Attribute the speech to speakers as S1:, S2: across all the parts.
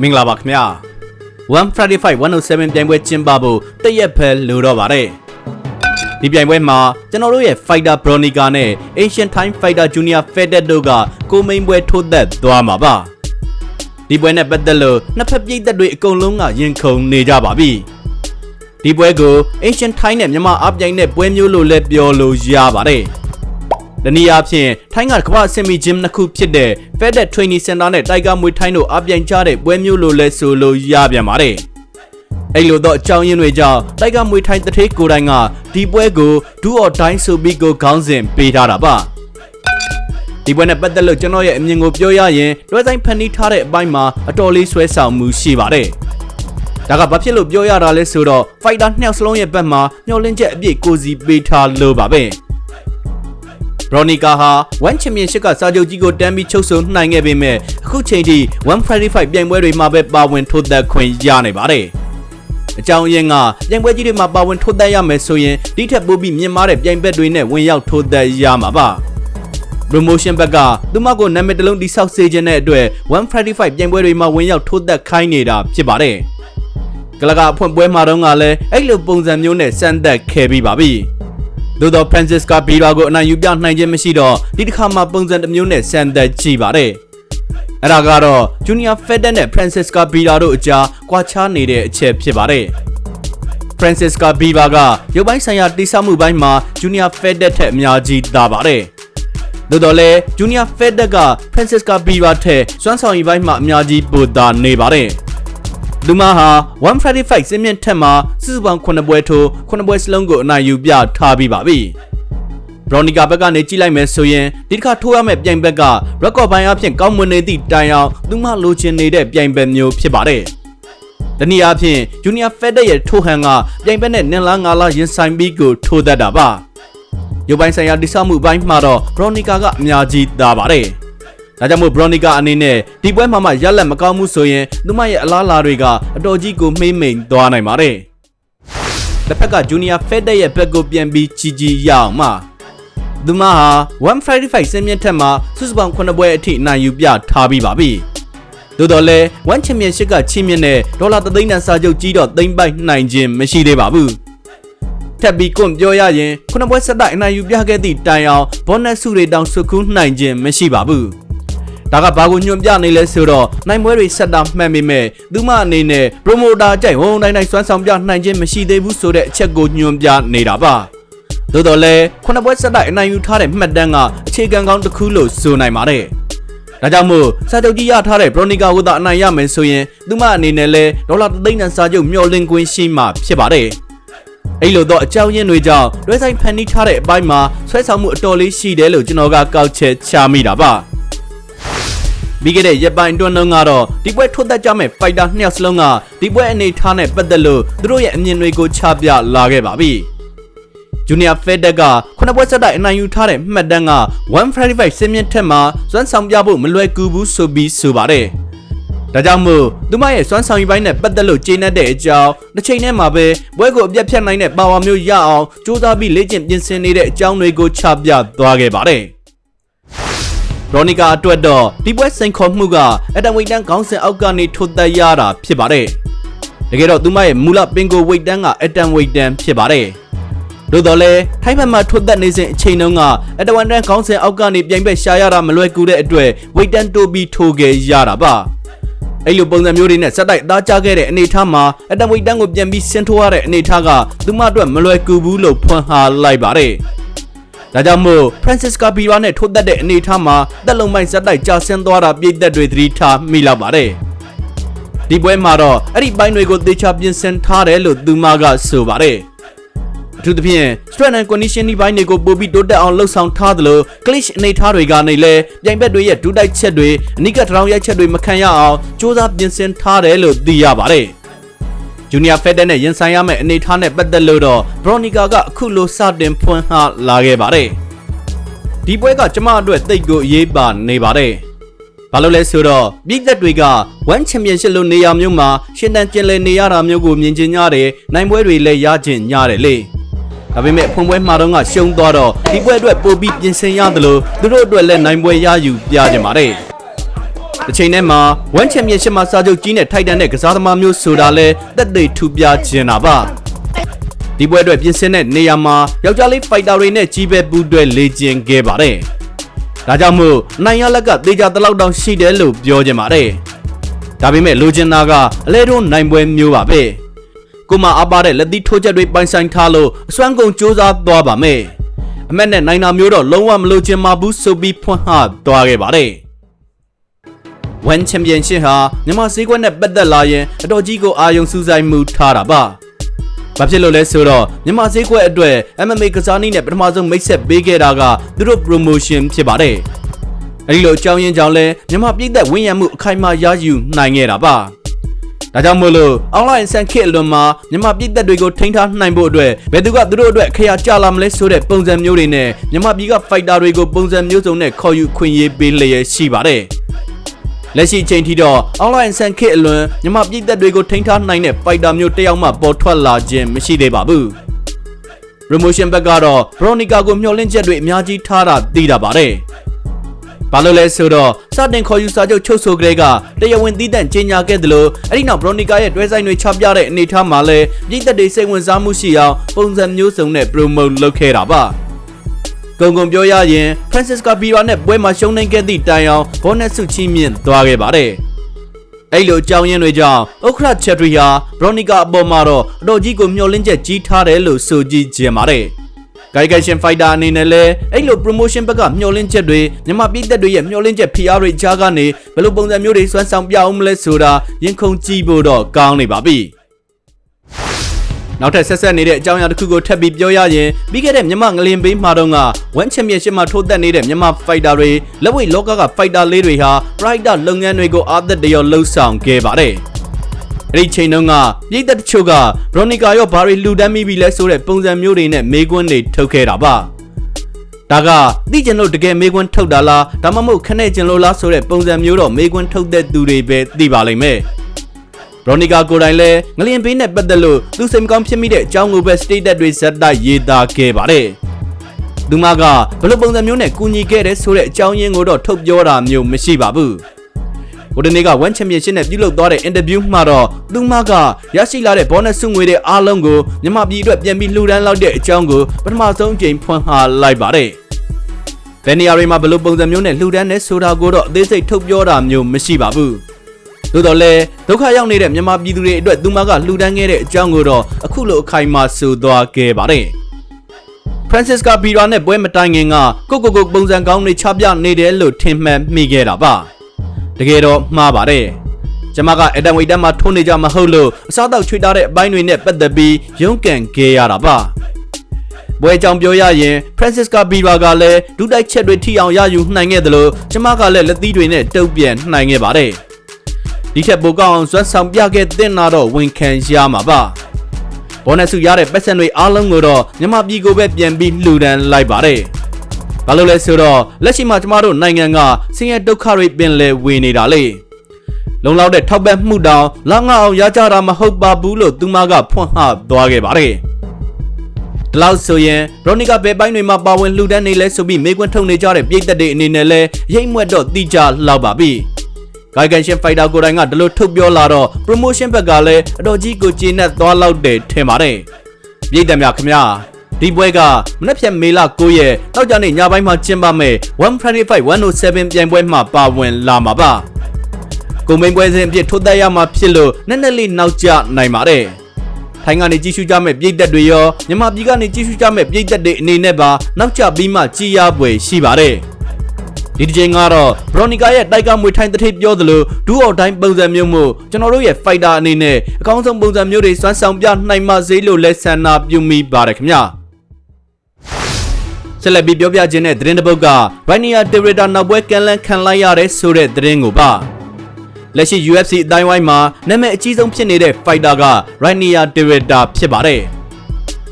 S1: မင်္ဂလာပါခင်ဗျာ135 107ပြိုင်ပွဲကျင်းပဖို့တရက်ဖဲလိုတော့ပါတယ်ဒီပြိုင်ပွဲမှာကျွန်တော်တို့ရဲ့ Fighter Bronica နဲ့ Asian Time Fighter Junior Feded တို့ကကိုမိန်ပွဲထိုးသက်သွားမှာပါဒီပွဲနဲ့ပတ်သက်လို့နှစ်ဖက်ပြည်သက်တွေအကုန်လုံးကရင်ခုန်နေကြပါပြီဒီပွဲကို Asian Time နဲ့မြန်မာအပြိုင်နဲ့ပွဲမျိုးလို့လည်းပြောလို့ရပါတယ် တနည်းအားဖြင့်ထိုင်းကကမ္ဘာအဆင့်မီဂျင်နှစ်ခုဖြစ်တဲ့ Feded Training Center နဲ့ Tiger Muay Thai တို့အပြိုင်ကြတဲ့ပွဲမျိုးလို့လည်းဆိုလို့ရပြန်ပါတယ်အဲ့လိုတော့အကြောင်းရင်းတွေကြောင့်တိုက်ကမွေထိုင်းတထေးကိုယ်တိုင်ကဒီပွဲကိုဒူအော်တိုင်းဆိုပြီးကိုခေါင်းစဉ်ပေးထားတာပါဒီပွဲနဲ့ပတ်သက်လို့ကျွန်တော်ရဲ့အမြင်ကိုပြောရရင်တွဲဆိုင်ဖန်တီးထားတဲ့အပိုင်းမှာအတော်လေးဆွဲဆောင်မှုရှိပါတယ်ဒါကဘာဖြစ်လို့ပြောရတာလဲဆိုတော့ fighter နှစ်ယောက်စလုံးရဲ့ဘက်မှာမျောလင်းချက်အပြည့်ကိုစီပေးထားလို့ပါပဲဘ ရိုနီကာဟာ1 Championship ကစာချုပ်ကြီးကိုတန်းပြီးချုပ်ဆိုနိုင်ခဲ့ပေမဲ့အခုချိန်ထိ135ပြိုင်ပွဲတွေမှာပဲပါဝင်ထိုးသက်ခွင့်ရနေပါတယ်။အကြောင်းရင်းကပြိုင်ပွဲကြီးတွေမှာပါဝင်ထိုးသက်ရမယ်ဆိုရင်ဒီထက်ပိုပြီးမြင့်မားတဲ့ပြိုင်ဘက်တွေနဲ့ဝင်ရောက်ထိုးသက်ရမှာပါ။ promotion ဘက်ကသူမကိုနာမည်တစ်လုံးတိဆောက်စေခြင်းတဲ့အတွက်135ပြိုင်ပွဲတွေမှာဝင်ရောက်ထိုးသက်ခိုင်းနေတာဖြစ်ပါတယ်။ကလကအဖွင့်ပွဲမှာတော့ကလည်းအဲ့လိုပုံစံမျိုးနဲ့စမ်းသက်ခဲ့ပြီးပါပြီ။ သို့တော့ Francisca Bira ကိုအနိုင်ယူပြနိုင်ခြင်းမရှိတော့ဒီတစ်ခါမှပုံစံတစ်မျိုးနဲ့စမ်းသက်ကြည့်ပါတယ်။အဲ့ဒါကတော့ Junior Feder နဲ့ Francisca Bira တို့အကြားကွာခြားနေတဲ့အချက်ဖြစ်ပါတယ်။ Francisca Bira ကရုပ်ပိုင်းဆိုင်ရာတိစောက်မှုပိုင်းမှာ Junior Feder ထက်အများကြီးသာပါတယ်။သို့တော်လည်း Junior Feder က Francisca Bira ထက်စွမ်းဆောင်ရည်ပိုင်းမှာအများကြီးပိုသာနေပါတယ်။ လူမဟာ135စင်းမြင့်ထက်မှာစုစုပေါင်း9ပွဲထိုး9ပွဲစလုံးကိုအနိုင်ယူပြထားပြီးပါပြီ။ဘရိုနီကာဘက်ကနေကြည့်လိုက်မယ်ဆိုရင်ဒီတစ်ခါထိုးရမယ့်ပြိုင်ဘက်က record ပိုင်းအဖြစ်ကောင်းမွန်နေသည့်တိုင်အောင်သူမလိုချင်နေတဲ့ပြိုင်ဘက်မျိုးဖြစ်ပါတယ်။တနည်းအားဖြင့် Junior Feder ရဲ့ထိုးဟန်ကပြိုင်ဘက်နဲ့နင်လားငါလားရင်ဆိုင်ပြီးကိုထိုးတတ်တာပါ။ရုပ်ပိုင်းဆိုင်ရာတိစောက်မှုပိုင်းမှာတော့ Bronica ကအများကြီးသာပါတယ်။ ဒါကြောင့်မို့ Bronica အနေနဲ့ဒီပွဲမှာမှရလက်မကောင်းမှုဆိုရင်သူမရဲ့အလားအလာတွေကအတော်ကြီးကိုမှိမ့်မိန်သွားနိုင်ပါတယ်။တစ်ဖက်က Junior Feder ရဲ့ဘက်ကိုပြန်ပြီးကြီးကြီးရအောင်မှသူမဟာ155စင်မြင့်ထက်မှာစုစုပေါင်း9ပွဲအထိနိုင်ယူပြထားပြီးပါပြီ။သို့တော်လည်း1 Championship ကချီးမြှင့်တဲ့ဒေါ်လာ3သိန်းတန်စာချုပ်ကြီးတော့သိမ့်ပိုက်နိုင်ခြင်းမရှိသေးပါဘူး။ထပ်ပြီးကွန်ပြောရရင်ခုနပွဲဆက်တိုက်အနိုင်ယူပြခဲ့သည့်တိုင်အောင်ဘောနက်စုတွေတောင်စုခူးနိုင်ခြင်းမရှိပါဘူး။ ဒါကဘာကိုညွှန်ပြနေလဲဆိုတော့နိုင်ပွဲတွေဆက်တာမှန်ပေမဲ့သူမအနေနဲ့ promoter ကြိုက်ဝုံတိုင်းတိုင်းစွမ်းဆောင်ပြနိုင်ခြင်းမရှိသေးဘူးဆိုတဲ့အချက်ကိုညွှန်ပြနေတာပါသို့တော်လည်းခုနှစ်ပွဲဆက်တိုက်အနိုင်ယူထားတဲ့မှတ်တမ်းကအခြေခံကောင်းတစ်ခုလို့ဆိုနိုင်ပါတယ်ဒါကြောင့်မို့စာချုပ်ကြီးရထားတဲ့ Bronica ကိုသာအနိုင်ရမယ်ဆိုရင်သူမအနေနဲ့လဲဒေါ်လာ3သိန်းတန်စာချုပ်မျှော်လင့်ခွင့်ရှိမှဖြစ်ပါတယ်အဲ့လိုတော့အကြောင်းရင်းတွေကြောင့်လွဲဆိုင်ဖန်တီးထားတဲ့အပိုင်းမှာဆွဲဆောင်မှုအတော်လေးရှိတယ်လို့ကျွန်တော်ကကောက်ချက်ချမိတာပါ ပြီးခဲ့တဲ့ရက်ပိုင်းအတွင်းတုန်းကတော့ဒီပွဲထိုးသက်ကြမဲ့ fighter နှစ်ယောက်စလုံးကဒီပွဲအနေထားနဲ့ပတ်သက်လို့သူတို့ရဲ့အမြင်တွေကိုချပြလာခဲ့ပါပြီ။ Junior Feder ကခုနပွဲဆက်တိုက်အနိုင်ယူထားတဲ့မှတ်တမ်းက135စင်မြင့်ထက်မှာစွမ်းဆောင်ပြဖို့မလွယ်ကူဘူးဆိုပြီးဆိုပါတယ်။ဒါကြောင့်မို့သူမရဲ့စွမ်းဆောင်ရည်ပိုင်းနဲ့ပတ်သက်လို့ကျေနပ်တဲ့အကြောင်းတစ်ချိန်တည်းမှာပဲပွဲကိုအပြတ်ဖြတ်နိုင်တဲ့ပါဝါမျိုးရအောင်စူးစမ်းပြီးလေ့ကျင့်ပြင်ဆင်နေတဲ့အကြောင်းတွေကိုချပြသွားခဲ့ပါတယ်။ ရိုနီကာအတွက်တော့ဒီပွဲစိန်ခေါ်မှုကအတန်ဝိတ်တန်းခေါင်းစဉ်အောက်ကနေထိုးသက်ရတာဖြစ်ပါတယ်။တကယ်တော့သူမရဲ့မူလပင်ကိုဝိတ်တန်းကအတန်ဝိတ်တန်းဖြစ်ပါတယ်။သို့တော်လည်းထိုင်းဘက်မှာထိုးသက်နေစဉ်အချိန်တုန်းကအတဝန်တန်းခေါင်းစဉ်အောက်ကနေပြိုင်ဘက်ရှာရတာမလွယ်ကူတဲ့အတွက်ဝိတ်တန်းတိုးပြီးထိုးခဲ့ရတာပါ။အဲ့လိုပုံစံမျိုးတွေနဲ့စက်တိုက်သားကြခဲ့တဲ့အနေအထားမှာအတန်ဝိတ်တန်းကိုပြန်ပြီးဆင်းထိုးရတဲ့အနေအထားကသူမအတွက်မလွယ်ကူဘူးလို့ဖွင့်ဟာလိုက်ပါတယ်။ ဒါကြောင့်မို့ Francisca Bira နဲ့ထိုးသက်တဲ့အနေအထားမှာတက်လုံပိုင်းဇက်တိုက်ကြာဆင်းသွားတာပြည်သက်တွေသတိထားမိလောက်ပါတယ်ဒီပွဲမှာတော့အဲ့ဒီပိုင်းတွေကိုသေချာပြင်ဆင်ထားတယ်လို့သူမကဆိုပါတယ်အထူးသဖြင့် strength and conditioning ဘိုင်းတွေကိုပို့ပြီးတိုးတက်အောင်လှုပ်ဆောင်ထားသလို glitch အနေထားတွေကနေလည်းပြိုင်ဘက်တွေရဲ့ဒူးတိုက်ချက်တွေအနိကတရောင်ရိုက်ချက်တွေမခံရအောင်စ조사ပြင်ဆင်ထားတယ်လို့သိရပါတယ် ဂျူနီယာဖက်တက်နဲ့ရင်ဆိုင်ရမယ့်အနေအထားနဲ့ပတ်သက်လို့တော့ဘရိုနီကာကအခုလိုစတင်ဖွင့်ဟလာခဲ့ပါတယ်။ဒီပွဲကကျမအတွက်တိတ်ကိုအရေးပါနေပါတယ်။ဘာလို့လဲဆိုတော့ပြည်သက်တွေက1 Championship လို့နေရာမျိုးမှာရှင်တန်ကျင်လည်နေရတာမျိုးကိုမြင်ကျင်ကြတယ်။နိုင်ပွဲတွေလည်းရကျင်ညတယ်လေ။ဒါပေမဲ့ဖွင့်ပွဲမှာတော့ကရှုံးသွားတော့ဒီပွဲအတွက်ပိုပြီးပြင်ဆင်ရသလိုသူတို့အတွက်လည်းနိုင်ပွဲရယူပြကြပါတယ်။ တစ်ချိန်တည်းမှာဝမ်ချန်ပီယံရှစ်မှာစာချုပ်ကြီးနဲ့ထိုက်တန်တဲ့ကစားသမားမျိုးဆိုတာလဲတက်သိထူပြခြင်းတာပါဒီပွဲအတွက်ပြင်ဆင်တဲ့နေရာမှာယောက်ျားလေးဖိုက်တာတွေနဲ့ကြီးပဲပူးတွဲလေ့ကျင့်ခဲ့ပါတယ်ဒါကြောင့်မို့နိုင်ရလက်ကသေချာတလောက်တောင်ရှိတယ်လို့ပြောကြပါတယ်ဒါပေမဲ့လိုချင်တာကအလဲတွန်းနိုင်ပွဲမျိုးပါပဲကိုမအားပါတဲ့လက်သီးထိုးချက်တွေပိုင်ဆိုင်ထားလို့အစွမ်းကုန်စူးစမ်းသွားပါမယ်အမက်နဲ့နိုင်နာမျိုးတော့လုံးဝမလိုချင်ပါဘူးဆိုပြီးဖွင့်ဟသွားခဲ့ပါတယ်။ One Championship ဟာမြန်မာစည်းကွက်နဲ့ပတ်သက်လာရင်အတော်ကြီးကိုအာရုံစူးစိုက်မှုထားတာပါ။ဘာဖြစ်လို့လဲဆိုတော့မြန်မာစည်းကွက်အတွက် MMA ကစားနည်းနဲ့ပထမဆုံးမိတ်ဆက်ပေးခဲ့တာကသူတို့ promotion ဖြစ်ပါတယ်။အဲဒီလိုအကြောင်းရင်းကြောင့်လဲမြန်မာပြည်သက်ဝင်းရံမှုအခိုင်အမာရယူနိုင်ခဲ့တာပါ။ဒါကြောင့်မို့လို့ online ဆန်ခစ်အလွန်မှာမြန်မာပြည်သက်တွေကိုထိန်းထားနိုင်ဖို့အတွက်ဘယ်သူကသူတို့အတွက်ခရကြလာမလဲဆိုတဲ့ပုံစံမျိုးတွေနဲ့မြန်မာပြည်က fighter တွေကိုပုံစံမျိုးစုံနဲ့ခေါ်ယူခွင့်ရေးပေးလျက်ရှိပါတယ်။ လက်ရှိအချိန်ထိတော့ online ဆန်ခစ်အလွန်မြန်မာပြည်သက်တွေကိုထိန်းထားနိုင်တဲ့ fighter မျိုးတစ်ယောက်မှပေါ်ထွက်လာခြင်းမရှိသေးပါဘူး။ promotion ဘက်ကတော့ Veronica ကိုမျှော်လင့်ချက်တွေအများကြီးထားတာသိတာပါတယ်။ဘာလို့လဲဆိုတော့စတင်ခေါ်ယူစာချုပ်ချုပ်ဆိုကြတဲ့ကတရားဝင်သီးသန့်ကြီးညာခဲ့တယ်လို့အဲ့ဒီနောက်ဘရိုနီကာရဲ့တွဲဆိုင်တွေချပြတဲ့အနေအထားမှာလဲပြည်သက်တွေစိတ်ဝင်စားမှုရှိအောင်ပုံစံမျိုးစုံနဲ့ promote လုပ်ခဲ့တာပါ ဂုံဂုံပြောရရင် Francisca Bira နဲ့ပွဲမှာရှုံးနိုင်ခဲ့သည့်တိုင်အောင်ဘောနက်ဆုချီးမြှင့်သွားခဲ့ပါတယ်အဲ့လိုအကြောင်းရင်းတွေကြောင့်ဥခရချက်ထရီဟာဘရိုနီကာအပေါ်မှာတော့အတော်ကြီးကိုမျှော်လင့်ချက်ကြီးထားတယ်လို့ဆိုကြည့်ကြပါတယ်။ဂိုင်ဂိုင်ရှင်ဖိုက်တာအနေနဲ့လည်းအဲ့လို promotion ဘက်ကမျှော်လင့်ချက်တွေမြန်မာပြည်သက်တွေရဲ့မျှော်လင့်ချက် PR တွေကြားကနေဘယ်လိုပုံစံမျိုးတွေစွမ်းဆောင်ပြအောင်မလဲဆိုတာရင်ခုန်ကြည့်ဖို့တော့ကောင်းနေပါပြီ နောက်ထပ်ဆက်ဆက်နေတဲ့အကြောင်းအရာတစ်ခုကိုထပ်ပြီးပြောရရင်ပြီးခဲ့တဲ့မြန်မာငလင်ပေးမှာတော့က1 Championship မှာထိုးသက်နေတဲ့မြန်မာ fighter တွေလက်ဝိတ်လောကက fighter လေးတွေဟာ Pride လုပ်ငန်းတွေကိုအားသက်တရောလှုပ်ဆောင်ခဲ့ပါတယ်အဲ့ဒီချိန်တုန်းကပြည်သက်တချို့ကဘရိုနီကာရောဘာတွေလှူဒန်းမိပြီလဲဆိုတဲ့ပုံစံမျိုးတွေနဲ့မေးခွန်းတွေထုတ်ခဲ့တာပါဒါကသိကျင်လို့တကယ်မေးခွန်းထုတ်တာလားဒါမှမဟုတ်ခနဲ့ကျင်လို့လားဆိုတဲ့ပုံစံမျိုးတော့မေးခွန်းထုတ်တဲ့သူတွေပဲသိပါလိမ့်မယ်ဘ ရိုနီကာကိုယ်တိုင်လည်းငလျင်ပေးနဲ့ပတ်သက်လို့သူစိတ်မကောင်းဖြစ်မိတဲ့အကြောင်းကိုပဲ status တွေဇက်တိုက်ရေးသားခဲ့ပါတယ်သူမကဘယ်လိုပုံစံမျိုးနဲ့ကူညီခဲ့တဲ့ဆိုတဲ့အကြောင်းရင်းကိုတော့ထုတ်ပြောတာမျိုးမရှိပါဘူးဟိုတနေ့က1 championship နဲ့ပြုလုပ်သွားတဲ့ interview မှာတော့သူမကရရှိလာတဲ့ bonus ဆုငွေတွေအားလုံးကိုမြန်မာပြည်အတွက်ပြန်ပြီးလှူဒန်းလောက်တဲ့အကြောင်းကိုပထမဆုံးအကြိမ်ဖွင့်ဟလိုက်ပါတယ်။ဘယ်နေရာတွေမှာဘယ်လိုပုံစံမျိုးနဲ့လှူဒန်းနေဆိုတာကိုတော့အသေးစိတ်ထုတ်ပြောတာမျိုးမရှိပါဘူး။ သို့တော်လည်းဒုက္ခရောက်နေတဲ့မြန်မာပြည်သူတွေအတွက်သူမကလှူဒန်းခဲ့တဲ့အကြောင်းကိုတော့အခုလိုအခိုင်အမာဆိုသွားခဲ့ပါတယ်။ Francisca Bira နဲ့ပွဲမတိုင်ခင်ကကိုကိုကိုပုံစံကောင်းတွေချပြနေတယ်လို့ထင်မှတ်မိခဲ့တာပါ။တကယ်တော့မှားပါတယ်ကျမကအတန်ဝိတန်မှာထုံးနေကြမဟုတ်လို့အစားတောက်ချွေထားတဲ့အပိုင်းတွေနဲ့ပတ်သက်ပြီးရုန်းကန်ခဲ့ရတာပါဘွဲကြောင်ပြောရရင် Francisca Bira ကလည်းဒုတိုက်ချက်တွေထိအောင်ရယူနိုင်ခဲ့တယ်လို့ကျမကလည်းလက်သီးတွေနဲ့တုပ်ပြန်နိုင်ခဲ့ပါတယ် ဒီထက်ပိုကောင်းအောင်ဇွတ်ဆောင်ပြခဲ့တဲ့နာတော့ဝန်ခံရမှာပါဘောနက်စုရတဲ့ပတ်စံတွေအားလုံးကိုတော့မြမပြည်ကိုပဲပြန်ပြီးလှူဒန်းလိုက်ပါတယ်ဘာလို့လဲဆိုတော့လက်ရှိမှာကျမတို့နိုင်ငံကဆင်းရဲဒုက္ခတွေပင်လယ်ဝေနေတာလေလုံလောက်တဲ့ထောက်ပံ့မှုတောင်လောက်ငါအောင်ရကြတာမဟုတ်ပါဘူးလို့သူမကဖွင့်ဟသွားခဲ့ပါတယ်ဒီလောက်ဆိုရင်ရိုနီကဘယ်ပိုင်းတွေမှာပါဝင်လှူဒန်းနေလဲဆိုပြီးမေးခွန်းထုတ်နေကြတဲ့ပြည်သက်တွေအနေနဲ့လဲရိတ်မွက်တော့တိကျလောက်ပါပြီ ဂိုင်ကန်ရှင်ဖိုက်တာကိုယ်တိုင်ကဒီလိုထုတ်ပြောလာတော့ promotion ဘက်ကလည်းအတော်ကြီးကိုကျင်းနဲ့သွားလောက်တယ်ထင်ပါတယ်ပြည်သက်များခင်ဗျာဒီပွဲကမနက်ဖြန်မေလ9ရက်တောက်ကြနေ့ညပိုင်းမှာကျင်းပမယ်135 107ပြိုင်ပွဲမှာပါဝင်လာမှာပါ။ကုန်မင်းပွဲစဉ်အဖြစ်ထိုးသက်ရမှာဖြစ်လို့နက်နက်လေးနောက်ကျနိုင်ပါတယ်။ထိုင်းကနေကြီးစုကြမဲ့ပြည်သက်တွေရောမြန်မာပြည်ကနေကြီးစုကြမဲ့ပြည်သက်တွေအနေနဲ့ပါနောက်ကျပြီးမှကြီးရပွဲရှိပါတယ်။ ဒီတစ်ချိန်ကတော့ဘရိုနီကာရဲ့တိုက်ကမွေထိုင်းတထိပ်ပြောသလိုဒူးအော်တိုင်းပုံစံမျိုးမို့ကျွန်တော်တို့ရဲ့ဖိုက်တာအနေနဲ့အကောင်းဆုံးပုံစံမျိုးတွေစွမ်းဆောင်ပြနိုင်မှစေလို့လက်ဆန္ဒပြုမိပါတယ်ခင်ဗျာ။ဆက်လက်ပြီးပြောပြခြင်းတဲ့သတင်းတစ်ပုဒ်က Vania Terreta နောက်ပွဲကန်လန်းခံလိုက်ရတဲ့ဆိုတဲ့သတင်းကိုပါလက်ရှိ UFC အတိုင်းဝိုင်းမှာနာမည်အကြီးဆုံးဖြစ်နေတဲ့ fighter က Rania Terreta ဖြစ်ပါတယ်။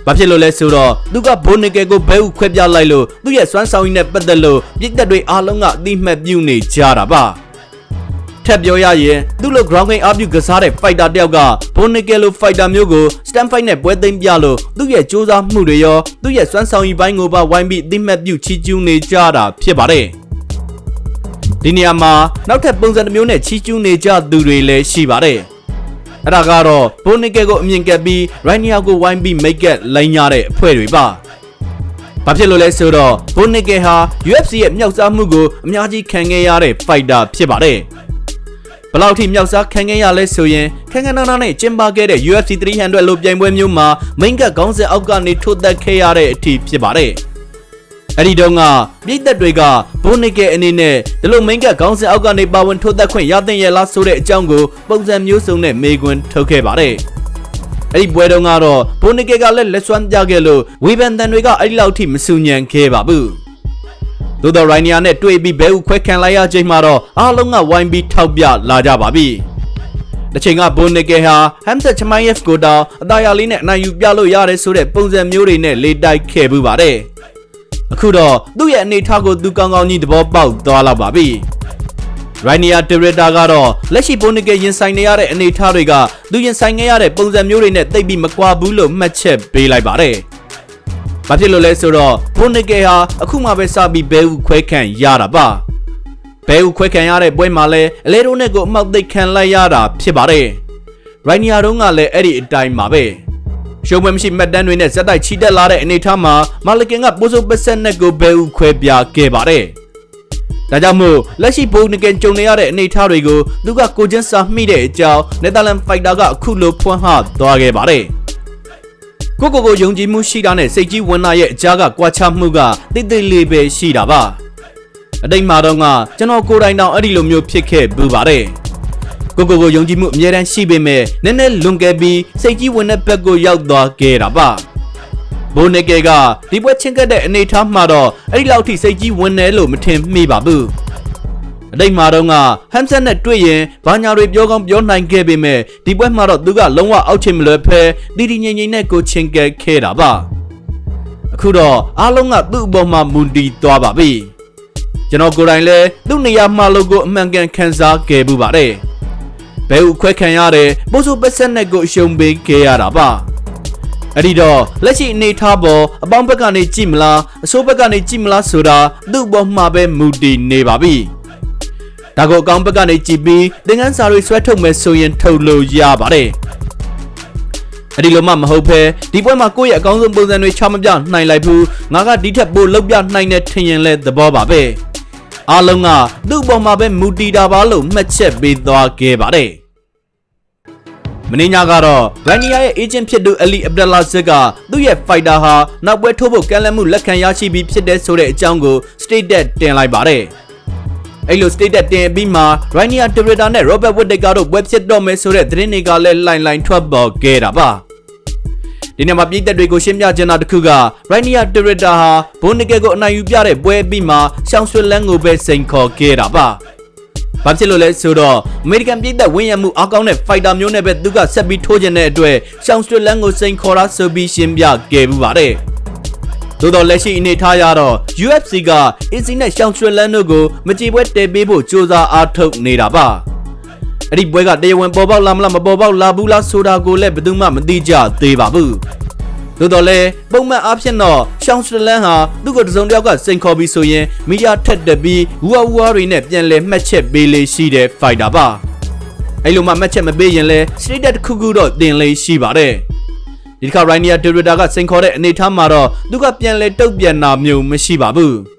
S1: ဘာဖြစ်လို့လဲဆိုတော့သူကဘိုနီကယ်ကိုဘဲဥခွဲပြလိုက်လို့သူ့ရဲ့စွမ်းဆောင်ရည်နဲ့ပတ်သက်လို့ပြည်သက်တွေအားလုံးကအသိမှတ်ပြုနေကြတာပါ။ထပ်ပြောရရင်သူ့လို ground game အပြုကစားတဲ့ fighter တယောက်က Bonikel လို fighter မျိုးကို stand fight နဲ့ပွဲသိမ်းပြလို့သူ့ရဲ့စ조사မှုတွေရောသူ့ရဲ့စွမ်းဆောင်ရည်ပိုင်းကိုပါဝိုင်းပြီးအသိမှတ်ပြုချီးကျူးနေကြတာဖြစ်ပါတယ်ဒီနေရာမှာနောက်ထပ်ပုံစံတစ်မျိုးနဲ့ချီးကျူးနေကြသူတွေလည်းရှိပါတယ် အဲ့ဒါကတော့ဘိုနီကယ်ကိုအမြင်ကပ်ပြီးရိုင်းနီယာကိုဝိုင်းပြီးမိတ်ကက်လိုင်းရတဲ့အဖွဲ့တွေပါဘာဖြစ်လို့လဲဆိုတော့ဘိုနီကယ်ဟာ UFC ရဲ့မြောက်စားမှုကိုအများကြီးခံခဲ့ရတဲ့ fighter ဖြစ်ပါတယ်ဘယ်လောက်ထိမြောက်စားခံခဲ့ရလဲဆိုရင်ခန်းခန်းနားနားနဲ့ကျင်းပခဲ့တဲ့ UFC 300လို့ပြိုင်ပွဲမျိုးမှာမိန်ကခေါင်းစဉ်အောက်ကနေထိုးသက်ခဲ့ရတဲ့အထိဖြစ်ပါတယ်။ အဲ့ဒီတုန်းကပြည်သက်တွေကဘိုနီကယ်အနေနဲ့ဒီလိုမိန်ကခေါင်းစဉ်အောက်ကနေပါဝင်ထိုးသက်ခွင့်ရတဲ့ရဲ့လားဆိုတဲ့အကြောင်းကိုပုံစံမျိုးစုံနဲ့မေးခွန်းထုတ်ခဲ့ပါတယ်။အဲ့ဒီပွဲတုန်းကတော့ဘိုနီကယ်ကလည်းလက်စွမ်းပြခဲ့လို့ဝေဘန်တန်တွေကအဲ့ဒီလောက်ထိမဆူညံခဲ့ပါဘူး။သို့တော်ရိုင်းနီယာနဲ့တွေ့ပြီးဘဲဥခွဲခံလိုက်ရချိန်မှာတော့အားလုံးကဝိုင်းပြီးထောက်ပြလာကြပါပြီ။တစ်ချိန်ကဘိုနီကယ်ဟာဟမ်ဆက်ချမိုင်းယက်ကိုတောင်အသားရလေးနဲ့အနိုင်ယူပြလို့ရတယ်ဆိုတဲ့ပုံစံမျိုးတွေနဲ့လေးတိုက်ခဲ့ပူပါတယ်။ အခုတော့သူ့ရဲ့အနေထားကိုသူကောင်းကောင်းကြီးသဘောပေါက်သွားလောက်ပါပြီ။ရိုင်းနီယာတီရတာကတော့လက်ရှိဘိုနီကယ်ရင်ဆိုင်နေရတဲ့အနေထားတွေကသူရင်ဆိုင်နေရတဲ့ပုံစံမျိုးတွေနဲ့တိတ်ပြီးမကွာဘူးလို့မှတ်ချက်ပေးလိုက်ပါတယ်။ဘာဖြစ်လို့လဲဆိုတော့ဘိုနီကယ်ဟာအခုမှပဲစပြီးဘဲဥခွဲခံရတာပါ။ဘဲဥခွဲခံရတဲ့ပွဲမှာလဲအလဲတို့နဲ့ကိုအမောက်သိပ်ခံလိုက်ရတာဖြစ်ပါတယ်။ရိုင်းနီယာတို့ကလည်းအဲ့ဒီအတိုင်းပါပဲ။ ရှုံးမမရှိမှတ်တမ်းတွေနဲ့ဇက်တိုက်ချီတက်လာတဲ့အနေအထားမှာမာလကင်ကပိုးစိုးပစက်နဲ့ကိုဘဲဥခွဲပြခဲ့ပါတယ်။ဒါကြောင့်မို့လက်ရှိဘိုနီကယ်ကြုံနေရတဲ့အနေအထားတွေကိုသူကကိုချင်းစာမိတဲ့အကြောင်းနယ်သာလန်ဖိုက်တာကအခုလိုဖွင့်ဟသွားခဲ့ပါတယ်။ကိုကိုကိုယုံကြည်မှုရှိတာနဲ့စိတ်ကြီးဝင်လာရဲ့အကြားကကွာခြားမှုကတိတ်တိတ်လေးပဲရှိတာပါအတိတ်မှာတော့ကကျွန်တော်ကိုယ်တိုင်တောင်အဲ့ဒီလိုမျိုးဖြစ်ခဲ့ဘူးပါတယ် ကိုကိုကိုယုံကြည်မှုအမြဲတမ်းရှိပေမဲ့နည်းနည်းလွန်ခဲ့ပြီးစိတ်ကြီးဝင်တဲ့ဘက်ကိုရောက်သွားခဲ့တာပါဘိုနေကေကဒီပွဲချင်းကပ်တဲ့အနေအထားမှာတော့အဲ့ဒီလောက်ထိစိတ်ကြီးဝင်တယ်လို့မထင်မိပါဘူးအတိတ်မှာတော့ကဟမ်ဆန်နဲ့တွေ့ရင်ဘာညာတွေပြောကောင်းပြောနိုင်ခဲ့ပေမဲ့ဒီပွဲမှာတော့သူကလုံးဝအောက်ချင်မလွယ်ဖဲတီတီငိမ့်ငိမ့်နဲ့ကိုချင်းကဲခဲ့တာပါအခုတော့အားလုံးကသူ့အပေါ်မှာမူတည်သွားပါပြီကျွန်တော်ကိုယ်တိုင်လည်းသူ့နေရာမှာလို့ကိုအမှန်ကန်ခံစားခဲ့မှုပါတယ် ဘဲဥခွဲခံရတယ်ပို့ဆိုပက်ဆက်နဲ့ကိုအရှုံးပေးခဲ့ရတာပါအဲ့ဒီတော့လက်ရှိအနေထားပေါ်အပေါင်းဘက်ကနေကြည့်မလားအဆိုးဘက်ကနေကြည့်မလားဆိုတာသူ့ဘောမှာပဲမူတည်နေပါပြီဒါကိုအကောင်းဘက်ကနေကြည့်ပြီးသင်ခန်းစာတွေဆွဲထုတ်မယ်ဆိုရင်ထုတ်လို့ရပါတယ်အဲ့ဒီလိုမှမဟုတ်ဘဲဒီပွဲမှာကိုယ့်ရဲ့အကောင်းဆုံးပုံစံတွေချမပြနိုင်လိုက်ဘူးငါကဒီထက်ပိုလောက်ပြနိုင်တဲ့ထင်ရင်လဲသဘောပါပဲ အားလုံးကသူ့အပေါ်မှာပဲမူတည်တာပါလို့မှတ်ချက်ပေးသွားခဲ့ပါတယ်မင်းညာကတော့ဗန်နီယာရဲ့ agent ဖြစ်သူအလီအဗ်ဒလာဇစ်ကသူ့ရဲ့ fighter ဟာနောက်ပွဲထိုးဖို့ကမ်းလှမ်းမှုလက်ခံရရှိပြီးဖြစ်တဲ့ဆိုတဲ့အကြောင်းကို stated တင်လိုက်ပါတယ်အဲ့လို stated တင်ပြီးမှ Rainier Twitter နဲ့ Robert Whittaker တို့ web ဖြစ်တော့မယ်ဆိုတဲ့သတင်းတွေကလည်းလိုင်လိုင်ထွက်ပေါ်ခဲ့တာပါ ဒီနေ့မှာပြည်သက်တွေကိုရှင်းပြချင်တာတစ်ခုက Rainier Twitter ဟာဘိုနီကယ်ကိုအနိုင်ယူပြတဲ့ပွဲပြီးမှရှောင်းဆွလန်းကိုပဲစိန်ခေါ်ခဲ့တာပါဘာဖြစ်လို့လဲဆိုတော့အမေရိကန်ပြည်သက်ဝင်းရမှုအကောင်းတဲ့ဖိုက်တာမျိုးနဲ့ပဲသူကဆက်ပြီးထိုးကျင်တဲ့အတွက်ရှောင်းဆွလန်းကိုစိန်ခေါ်တာဆိုပြီးရှင်းပြခဲ့မှုပါတယ်သို့တော်လက်ရှိအနေထားရတော့ UFC က AC နဲ့ရှောင်းဆွလန်းတို့ကိုမကြည်ပွဲတည်ပေးဖို့ကြိုးစားအားထုတ်နေတာပါ အဲ့ဒီပွဲကတရားဝင်ပေါ်ပေါက်လာမလားမပေါ်ပေါက်လာဘူးလားဆိုတာကိုလည်းဘယ်သူမှမသိကြသေးပါဘူးသို့တော်လည်းပုံမှန်အားဖြင့်တော့ရှောင်းစတလန်ဟာသူ့ကိုတစုံတစ်ယောက်ကစိန်ခေါ်ပြီးဆိုရင်မီဒီယာထက်တက်ပြီးဝူဝါဝူဝါတွေနဲ့ပြန်လဲမှတ်ချက်ပေးလေးရှိတဲ့ဖိုက်တာပါအဲ့လိုမှမှတ်ချက်မပေးရင်လဲစတိတက်တစ်ခုခုတော့တင်လေးရှိပါတယ်ဒီတစ်ခါရိုင်းနီယာဒရီတာကစိန်ခေါ်တဲ့အနေအထားမှာတော့သူကပြန်လဲတုတ်ပြန်တာမျိုးမရှိပါဘူး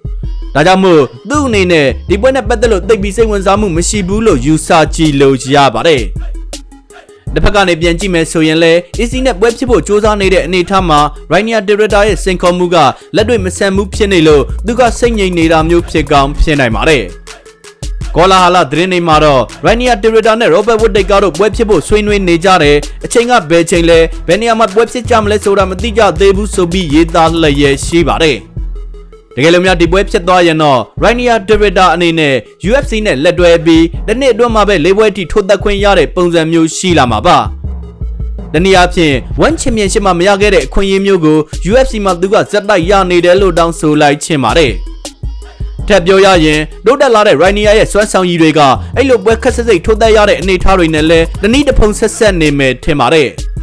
S1: ဒါကြောင့်မို့သူ့အနေနဲ့ဒီပွဲနဲ့ပတ်သက်လို့သိပ်ပြီးစိတ်ဝင်စားမှုမရှိဘူးလို့ယူဆကြည့်လို့ရပါတယ်တစ်ဖက်ကနေပြန်ကြည့်မယ်ဆိုရင်လည်း AC နဲ့ပွဲဖြစ်ဖို့စ조사နေတဲ့အနေအထားမှာ Rainier Director ရဲ့စင်ခေါ်မှုကလက်တွေ့မဆန်မှုဖြစ်နေလို့သူကစိတ်ငြိမ်နေတာမျိုးဖြစ်ကောင်းဖြစ်နိုင်ပါတယ်။ကောလာဟာလာသတင်းတွေမှာတော့ Rainier Director နဲ့ Robert Whittaker တို့ပွဲဖြစ်ဖို့ဆွေးနွေးနေကြတယ်။အချိန်ကဘယ်ချိန်လဲဘယ်နေရာမှာပွဲဖြစ်ကြမလဲဆိုတာမသိကြသေးဘူးဆိုပြီးရေးသားလျက်ရှိပါတယ်။ တကယ်လို့များဒီပွဲဖြစ်သွားရင်တော့ Rainier Director အနေနဲ့ UFC နဲ့လက်တွဲပြီးတစ်နှစ်အတွင်းမှာပဲလေးပွဲထိထိုးသက်ခွင့်ရတဲ့ပုံစံမျိုးရှိလာမှာပါတနည်းအားဖြင့် One Championship မှာမရခဲ့တဲ့အခွင့်အရေးမျိုးကို UFC မှာသူကဇက်တိုက်ရနေတယ်လို့တောင်းဆိုလိုက်ချင်ပါတယ်ထပ်ပြောရရင်တိုးတက်လာတဲ့ Rainier ရဲ့စွမ်းဆောင်ရည်တွေကအဲ့လိုပွဲခက်ဆက်စိတ်ထိုးသက်ရတဲ့အနေအထားတွေနဲ့လည်းတနည်းတစ်ဖုံဆက်ဆက်နေမယ်ထင်ပါတယ်။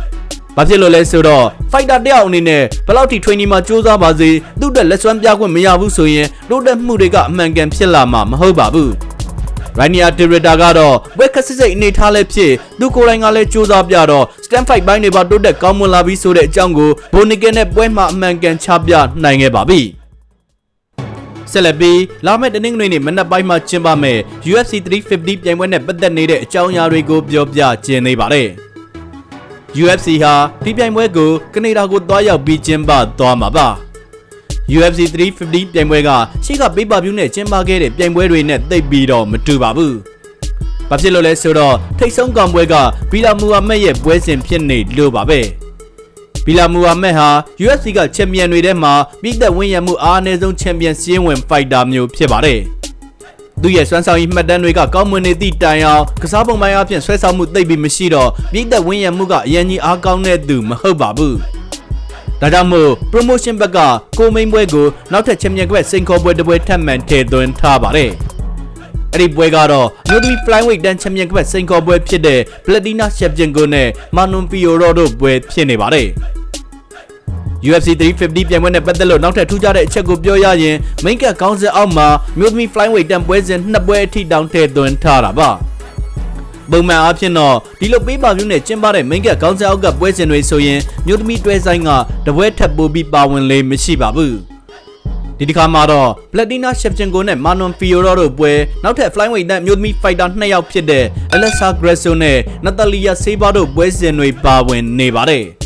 S1: ဘာဖြစ်လို့လဲဆိုတော့ fighter တယောက်အနေနဲ့ဘယ်လောက်ထိ training မှာစူးစမ်းပါစေသူ့အတွက်လက်စွမ်းပြခွင့်မရဘူးဆိုရင်တိုးတက်မှုတွေကအမှန်ကန်ဖြစ်လာမှာမဟုတ်ပါဘူးရိုင်းနီယာဒီရတာကတော့ဘွဲခက်စစ်စိတ်အနေထားလဲဖြစ်သူကိုယ်တိုင်ကလည်းစူးစမ်းပြတော့ stand fight ဘိုင်းတွေပါတိုးတက်ကောင်းမွန်လာပြီဆိုတဲ့အကြောင်းကိုဘိုနီကင်နဲ့ပွဲမှာအမှန်ကန်ချပြနိုင်ခဲ့ပါပြီဆက်လက်ပြီးလာမယ့်တနင်္ဂနွေနေ့မနက်ပိုင်းမှာကျင်းပမယ့် UFC 350ပြိုင်ပွဲနဲ့ပတ်သက်နေတဲ့အကြောင်းအရာတွေကိုပြောပြကျင်းနေပါတယ် UFC ဟာဒီပြိုင်ပွဲကိုကနေဒါကိုတွားရောက်ပြီးကျင်းပသွားမှာပါ UFC 350ပြိုင်ပွဲကရှေ့ကပေးပါဗျူးနဲ့ကျင်းပခဲ့တဲ့ပြိုင်ပွဲတွေနဲ့သိပ်ပြီးတော့မတူပါဘူး။ဘာဖြစ်လို့လဲဆိုတော့ထိတ်ဆုံးကောင်ပွဲကဘီလာမူဟာမက်ရဲ့ပွဲစဉ်ဖြစ်နေလို့ပါပဲ။ဘီလာမူဟာမက်ဟာ UFC ကချန်ပီယံတွေထဲမှာပြည်သက်ဝင်ရမှုအားအနည်းဆုံးချန်ပီယံစီးရင်ဝင်ဖိုက်တာမျိုးဖြစ်ပါတယ်။ သူရဲ့စွမ်းဆောင်ရည်မှတ်တမ်းတွေကကောင်းမွန်နေသည့်တိုင်အောင်ကစားပုံပိုင်းအပြင်ဆွဲဆောင်မှုသိပ်ပြီးမရှိတော့ပြည်သက်ဝင်ရမှုကအရင်ကြီးအားကောင်းတဲ့သူမဟုတ်ပါဘူး။ဒါကြောင့်မို့ promotion ဘက်ကကိုမိန်ပွဲကိုနောက်ထပ်ချန်ပီယံကဘက်စိန်ခေါ်ပွဲတစ်ပွဲထပ်မံထည့်သွင်းထားပါတယ်။အဲ့ဒီပွဲကတော့အမျိုးသမီး flyweight တန်းချန်ပီယံကဘက်စိန်ခေါ်ပွဲဖြစ်တဲ့ Platina Shevchenko နဲ့ Manon Fiorot တို့ပွဲဖြစ်နေပါတယ်။ UFC 350ပြိုင်ပွဲနဲ့ပတ်သက်လို့နောက်ထပ်ထူးခြားတဲ့အချက်ကိုပြောရရင် main card ခေါင်းစဉ်အောက်မှာမြို့သမီး flyweight တန်ပွဲစဉ်နှစ်ပွဲအထိတောင်းထည့်သွင်းထားတာပါ။ပုံမှန်အားဖြင့်တော့ဒီလိုပေးပါမျိုးနဲ့ကျင်းပတဲ့ main card ခေါင်းစဉ်အောက်ကပွဲစဉ်တွေဆိုရင်မြို့သမီးတွဲဆိုင်ကတပွဲထပ်ပိုးပြီးပါဝင်လေမရှိပါဘူး။ဒီတစ်ခါမှာတော့ Platina Shevchenko နဲ့ Manon Fiorot တို့ပွဲနောက်ထပ် flyweight နဲ့မြို့သမီး fighter နှစ်ယောက်ဖြစ်တဲ့ Alexa Grasso နဲ့ Natalia Saber တို့ပွဲစဉ်တွေပါဝင်နေပါတယ်။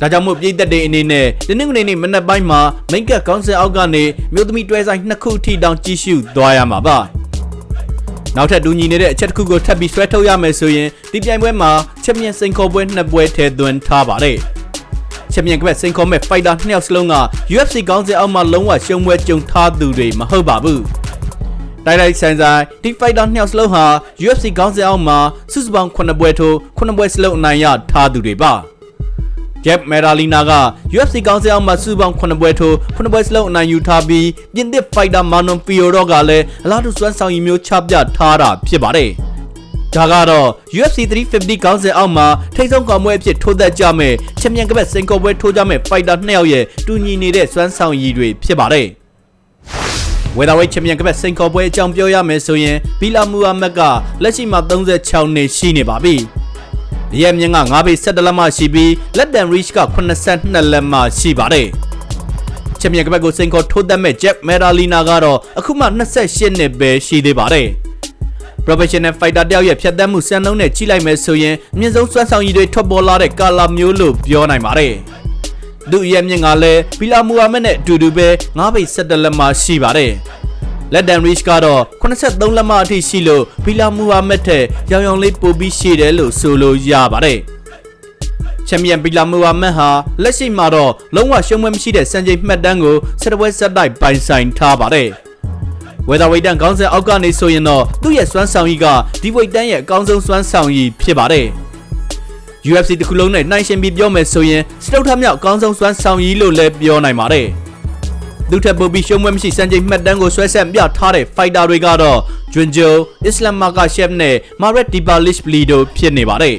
S1: ဒါကြောင့်မို့ပြည်သက်တွေအနေနဲ့ဒီနေ့ကနေနေ့မနက်ပိုင်းမှာ main card ခေါင်းစဉ်အောက်ကနေမြို့သမီးတွဲဆိုင်နှစ်ခုထိတောင်ကြည့်ရှုသွားရမှာပါ။နောက်ထပ်ဒူညီနေတဲ့အချက်တစ်ခုကိုထပ်ပြီးဆွဲထုတ်ရမယ်ဆိုရင်ဒီပြိုင်ပွဲမှာချက်မြင့်စိန်ခေါ်ပွဲနှစ်ပွဲထည့်သွင်းထားပါတယ်။ချက်မြင့်ကဘက်စိန်ခေါ်မဲ့ fighter နှစ်ယောက်စလုံးက UFC ကောင်းစဉ်အောက်မှာလုံးဝရှုံးပွဲကြုံထားသူတွေမဟုတ်ပါဘူး။တိုက်တိုက်ဆိုင်ဆိုင်ဒီ fighter နှစ်ယောက်စလုံးဟာ UFC ကောင်းစဉ်အောက်မှာစုစုပေါင်း9ပွဲထိုး9ပွဲစလုံးအနိုင်ရထားသူတွေပါ။ Jeff Meralina က UFC ကောင်းစဉ်အောက်မှာစုပေါင်း9ပွဲထိုး9ပွဲစလုံးအနိုင်ယူထားပြီးပြင်သစ် fighter Manon Fiorot ကလည်းအလားတူစွမ်းဆောင်ရည်မျိုးချပြထားတာဖြစ်ပါတယ်။ဒါကတော့ UFC 350ကောင်းစဉ်အောက်မှာထိတ်ဆုံးကောင်ပွဲအဖြစ်ထိုးသက်ကြမဲ့ချန်ပီယံကပတ်စင်ကောပွဲထိုးကြမဲ့ fighter နှစ်ယောက်ရဲ့တူညီနေတဲ့စွမ်းဆောင်ရည်တွေဖြစ်ပါတယ်။ Weatherweight Champion ကပတ်စင်ကောပွဲအကြောင်းပြောရမယ်ဆိုရင်ဘီလာမူဟာမက်ကလက်ရှိမှာ36နှစ်ရှိနေပါပြီ။ ဒီရဲ့မြင့်က9ပေ17လက်မှရှိပြီးလက်တန် reach က82လက်မှရှိပါတယ်ချန်ပီယံကပတ်ကိုစိန်ခေါ်ထိုးသက်မဲ့ Jack Meralina ကတော့အခုမှ28နှစ်ပဲရှိသေးပါတယ် professional fighter တယောက်ရဲ့ဖြတ်သန်းမှုစံနှုန်းနဲ့ကြီးလိုက်မယ်ဆိုရင်အမြင့်ဆုံးစွမ်းဆောင်ရည်တွေထွက်ပေါ်လာတဲ့ကာလာမျိုးလို့ပြောနိုင်ပါတယ်။သူ့ရဲ့မြင့်ကလည်းဘီလာမူဟာမက်နဲ့အတူတူပဲ9ပေ17လက်မှရှိပါတယ်။ လက်ဒန်ရစ်ကတော့83လက်မအထိရှိလို့ဘီလာမူဟာမက်ထက်ရောင်ရောင်လေးပိုပြီးရှိတယ်လို့ဆိုလို့ရပါတယ်ချန်ပီယံဘီလာမူဟာမက်ဟာလက်ရှိမှာတော့လုံးဝရှုံးပွဲမရှိတဲ့စံချိန်မှတ်တမ်းကိုဆက်ပွဲဆက်တိုက်ပိုင်ဆိုင်ထားပါတယ်ဝေဒဝိတန်ခေါင်းစဉ်အောက်ကနေဆိုရင်တော့သူ့ရဲ့စွမ်းဆောင်ရည်ကဒီဝိတန်ရဲ့အကောင်းဆုံးစွမ်းဆောင်ရည်ဖြစ်ပါတယ် UFC တစ်ခုလုံးနဲ့နှိုင်းယှဉ်ပြီးပြောမယ်ဆိုရင်စတုတ်ထမြောက်အကောင်းဆုံးစွမ်းဆောင်ရည်လို့လည်းပြောနိုင်ပါတယ်။ သူထက်ပိုပြီးရှုံးပွဲမရှိစံချိန်မှတ်တမ်းကိုဆွဲဆက်ပြထားတဲ့ fighter တွေကတော့ဂျွန်ဂျိုအစ္စလမ်မာကာရှက်နဲ့မာရက်ဒီပါလစ်ဘလီဒိုဖြစ်နေပါတယ်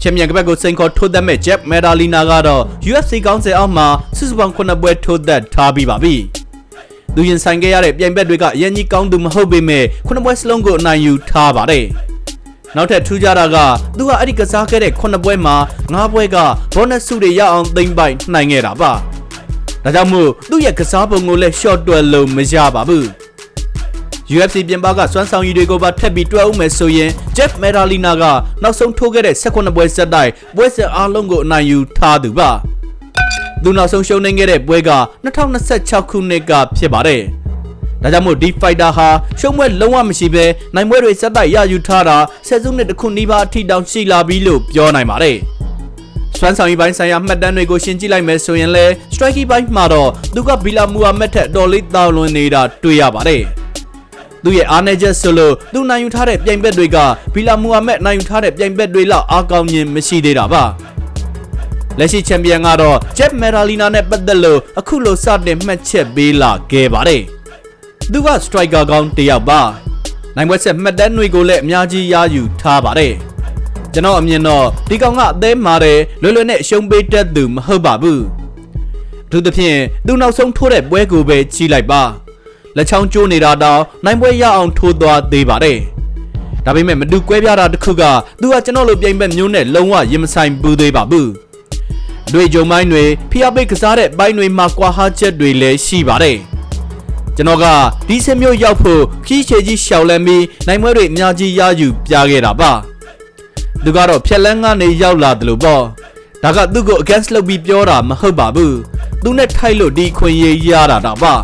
S1: ချန်ပီယံကပတ်ကိုစိန်ခေါ်ထိုးသက်မဲ့ Jeff Medalina ကတော့ UFC ကောင်းစဉ်အောက်မှာစုစုပေါင်း9ပွဲထိုးသက်ထားပြီးပါပြီ။သူရင်ဆိုင်ခဲ့ရတဲ့ပြိုင်ဘက်တွေကအရင်ကြီးကောင်းသူမဟုတ်ပေမဲ့9ပွဲစလုံးကိုအနိုင်ယူထားပါတယ်။နောက်ထပ်ထူးခြားတာကသူကအဲ့ဒီကစားခဲ့တဲ့9ပွဲမှာ9ပွဲကဘောနက်စုတွေရအောင်သိမ့်ပိုက်နိုင်ခဲ့တာပါ။ ဒါကြောင့်မို့သူ့ရဲ့ကစားပုံကိုလည်း short တွယ်လို့မရပါဘူး UFC ပြင်ပကစွမ်းဆောင်ရည်တွေကိုပါထပ်ပြီးတွဲအောင်မယ်ဆိုရင် Jeff Medalina ကနောက်ဆုံးထိုးခဲ့တဲ့16ပွဲဆက်တိုက်ပွဲဆက်အားလုံးကိုအနိုင်ယူထားသူပါသူနောက်ဆုံးရှုံးနေခဲ့တဲ့ပွဲက2026ခုနှစ်ကဖြစ်ပါတယ်ဒါကြောင့်မို့ဒီ fighter ဟာရှုံးပွဲလုံးဝမရှိဘဲနိုင်ပွဲတွေဆက်တိုက်ရယူထားတာဆယ်စုနှစ်တစ်ခုနီးပါးအထိတောင်ရှိလာပြီလို့ပြောနိုင်ပါတယ်။ စွမ်းဆောင်ရည်ပိုင်းဆိုင်ရာမှတ်တမ်းတွေကိုရှင်းကြည့်လိုက်မယ်ဆိုရင်လည်း striking ပိုင်းမှာတော့သူကဘီလာမူဟာမက်ထက်တော်လေးတောင်းလွန်နေတာတွေ့ရပါတယ်။သူရဲ့အားနည်းချက်ဆိုလို့သူနိုင်ယူထားတဲ့ပြိုင်ဘက်တွေကဘီလာမူဟာမက်နိုင်ယူထားတဲ့ပြိုင်ဘက်တွေလောက်အားကောင်းခြင်းမရှိသေးတာပါ။လက်ရှိချန်ပီယံကတော့ Jeff Meralina နဲ့ပတ်သက်လို့အခုလိုစတင်မှတ်ချက်ပေးလာခဲ့ပါတယ်။သူက striker ကောင်းတစ်ယောက်ပါ။နိုင်ပွဲဆက်မှတ်တမ်းတွေကိုလည်းအများကြီးရယူထားပါတယ်။ ကျွန်တော်အမြင်တော့ဒီကောင်ကအသေးမာတယ်လွယ်လွယ်နဲ့ရှုံးပေးတတ်သူမဟုတ်ပါဘူးအထူးသဖြင့်သူနောက်ဆုံးထိုးတဲ့ပွဲကိုပဲကြီးလိုက်ပါလက်ချောင်းကျိုးနေတာတောင်နိုင်ပွဲရအောင်ထိုးသွားသေးပါတယ်။ဒါပေမဲ့မတူကွဲပြားတာတစ်ခုကသူကကျွန်တော်လိုပြိုင်ဘက်မျိုးနဲ့လုံးဝရင်မဆိုင်ဘူးသေးပါဘူး။တွေ့ကြုံပိုင်းတွေဖျားပိတ်ကစားတဲ့ပိုင်းတွေမှာကွာဟာချက်တွေလည်းရှိပါတယ်။ကျွန်တော်ကဒီစမျိုးရောက်ဖို့ခီးချေကြီးရှောက်လန်းပြီးနိုင်ပွဲတွေအများကြီးရယူပြခဲ့တာပါ။ သူကတော့ဖြက်လန်းကနေရောက်လာတယ်လို့ပေါ့။ဒါကသူ့ကို against လုပ်ပြီးပြောတာမဟုတ်ပါဘူး။သူနဲ့ထိုက်လို့ဒီခွင့်ရရတာတော့ပါ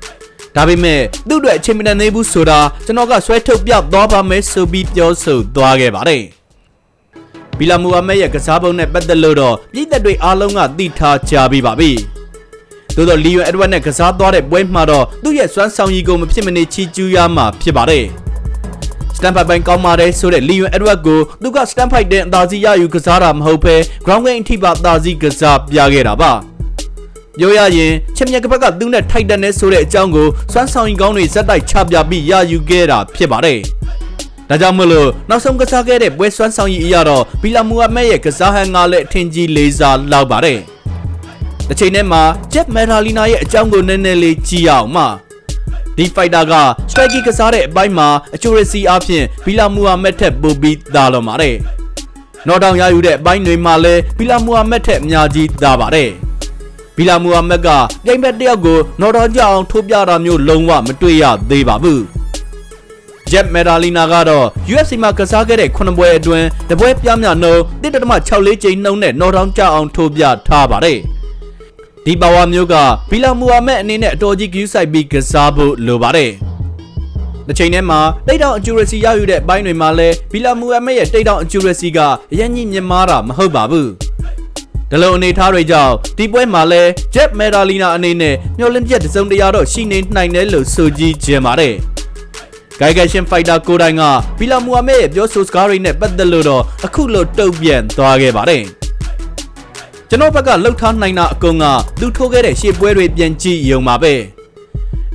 S1: ။ဒါပေမဲ့သူ့အတွက်အချိန်မတန်သေးဘူးဆိုတာကျွန်တော်ကဆွဲထုတ်ပြသွားပါမယ်ဆိုပြီးပြောဆိုသွားခဲ့ပါတယ်။ဘီလာမူအာမက်ရဲ့ကစားပုံနဲ့ပတ်သက်လို့တော့ပြည်သက်တွေအားလုံးကသိထားကြပြီးပါပြီ။သို့တော့လီယွန်အက်ဒဝတ်နဲ့ကစားသွားတဲ့ပွဲမှာတော့သူ့ရဲ့စွမ်းဆောင်ရည်ကိုမဖြစ်မနေချီးကျူးရမှာဖြစ်ပါတယ်။ စတန်ဖတ်ပိုင်းကောင်းပါတယ်ဆိုတဲ့လီယွန်အက်ဒဝတ်ကိုသူကစတန်ဖိုက်တဲ့အသာစီးရယူကစားတာမဟုတ်ဘဲ ground game အထိပါအသာစီးကစားပြခဲ့တာပါပြောရရင်ချက်မြက်ကဘက်ကသူနဲ့ထိုက်တန်တဲ့ဆိုတဲ့အကြောင်းကိုစွမ်းဆောင်ရင်ကောင်းတွေဇက်တိုက်ချပြပြီးရယူခဲ့တာဖြစ်ပါတယ်ဒါကြောင့်မလို့နောက်ဆုံးကစားခဲ့တဲ့ပွဲစွမ်းဆောင်ရည်အရတော့ဘီလာမူဟာမက်ရဲ့ကစားဟန်ကလည်းအထင်ကြီးလေးစားလောက်ပါတယ်တစ်ချိန်တည်းမှာဂျက်မယ်ထာလီနာရဲ့အကြောင်းကိုနည်းနည်းလေးကြည့်ရအောင်ပါ ဒီဖိုက်တာကစတိုက်ကီကစားတဲ့အပိုင်းမှာအချိုရစီအဖြစ်ဘီလာမူဟာမက်ထက်ပိုပြီးသားလောပါတယ်။နော်တောင်ရယူတဲ့အပိုင်းတွေမှာလည်းဘီလာမူဟာမက်ထက်အများကြီးသားပါတယ်။ဘီလာမူဟာမက်ကပြိုင်ဘက်တစ်ယောက်ကိုနော်တောင်ကြအောင်ထိုးပြတာမျိုးလုံးဝမတွေ့ရသေးပါဘူး။ဂျက်မယ်ဒါလီနာကတော့ UFC မှာကစားခဲ့တဲ့9ပွဲအတွင်းတပွဲပြမြနှုံ1.64ချိန်နှုံနဲ့နော်တောင်ကြအောင်ထိုးပြထားပါတယ်။ ဒီပါဝါမျိုးကဘီလာမူဟာမက်အနေနဲ့အတော်ကြီးဂယူးဆိုင်ပြီးကစားဖို့လိုပါတယ်။တစ်ချိန်တည်းမှာတိတ်တောင်အကျူရစီရယူတဲ့အပိုင်းတွေမှာလည်းဘီလာမူဟာမက်ရဲ့တိတ်တောင်အကျူရစီကအရင်ကြီးမြင်မာတာမဟုတ်ပါဘူး။ဒီလိုအနေထားတွေကြောင့်ဒီပွဲမှာလည်းဂျက်မယ်ဒါလီနာအနေနဲ့မျောလင့်ချက်တစ်စုံတစ်ရာတော့ရှိနေနိုင်တယ်လို့ဆိုကြည့်ကြပါတယ်။ဂိုင်ဂက်ရှင်ဖိုက်တာကိုတိုင်ကဘီလာမူဟာမက်ရဲ့ပြောဆိုစကားတွေနဲ့ပတ်သက်လို့တော့အခုလိုတုံ့ပြန်သွားခဲ့ပါတယ်။ ကျွန်တော်ဘက်ကလှုပ်ထားနိုင်တာအကုန်ကသူထိုးခဲ့တဲ့ရှေ့ပွဲတွေပြန်ကြည့်ရုံပါပဲ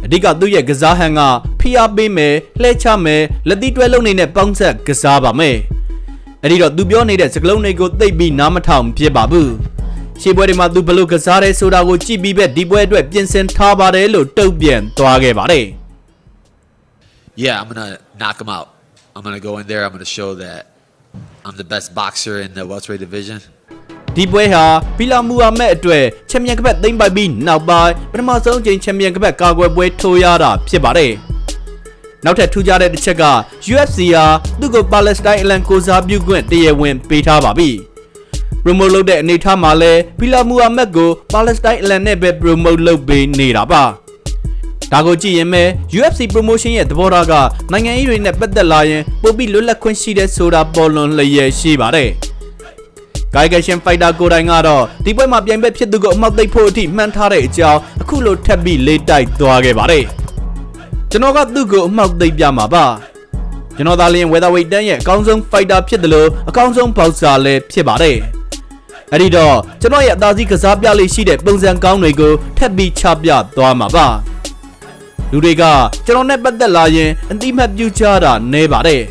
S1: အဓိကသူ့ရဲ့ကစားဟန်ကဖိအားပေးမယ်လှဲချမယ်လက်သီးတွဲလုံးနေတဲ့ပေါင်းဆက်ကစားပါမယ်အဲ့ဒီတော့သူပြောနေတဲ့စကလုံးတွေကိုသိပ်ပြီးနားမထောင်ဖြစ်ပါဘူးရှေ့ပွဲတွေမှာသူဘလို့ကစားရဲဆိုတာကိုကြည့်ပြီးပဲဒီပွဲအတွက်ပြင်ဆင်ထားပါတယ်လို့တုံ့ပြန်သွားခဲ့ပါတယ်
S2: Yeah, I'm gonna knock him out. I'm gonna go in there. I'm gonna show that I'm the best boxer in the welterweight division.
S1: ဒီပွဲဟာဘီလာမူဟာမက်အတွက်ချန်ပီယံကပတ်သိမ်းပိုက်ပြီးနောက်ပိုင်းပထမဆုံးအကြိမ်ချန်ပီယံကပတ်ကာကွယ်ပွဲထိုးရတာဖြစ်ပါတယ်။နောက်ထပ်ထူးခြားတဲ့တစ်ချက်က UFC ဟာသူ့ကိုပါလက်စတိုင်းအလံကိုစားပြုခွင့်တရားဝင်ပေးထားပါပြီ။ promote လုပ်တဲ့အနေအထားမှာလဲဘီလာမူဟာမက်ကိုပါလက်စတိုင်းအလံနဲ့ပဲ promote လုပ်ပေးနေတာပါ။ဒါကိုကြည့်ရင်ပဲ UFC promotion ရဲ့သဘောထားကနိုင်ငံရေးတွေနဲ့ပတ်သက်လာရင်ပိုပြီးလွတ်လပ်ခွင့်ရှိတဲ့ဆိုတာပေါ်လွန်လျက်ရှိပါတယ်။ ဂိုင်ဂက်ရှင်ဖိုက်တာကိုတိုင်ကတော့ဒီပွဲမှာပြိုင်ဘက်ဖြစ်သူကိုအမှောက်သိပ်ဖို့အထိမှန်းထားတဲ့အကြောင်းအခုလိုထပ်ပြီးလေးတိုက်သွားခဲ့ပါတယ်ကျွန်တော်ကသူ့ကိုအမှောက်သိပ်ပြမှာပါကျွန်တော်သာလျှင်ဝေသာဝိတ်တန်းရဲ့အကောင်းဆုံးဖိုက်တာဖြစ်တယ်လို့အကောင်းဆုံးဘောက်ဆာလည်းဖြစ်ပါတယ်အဲ့ဒီတော့ကျွန်တော်ရဲ့အသာစီးကစားပြလေးရှိတဲ့ပုံစံကောင်းတွေကိုထပ်ပြီးချပြသွားမှာပါလူတွေကကျွန်တော်နဲ့ပတ်သက်လာရင်အတိမတ်ပြုကြတာနဲပါတယ်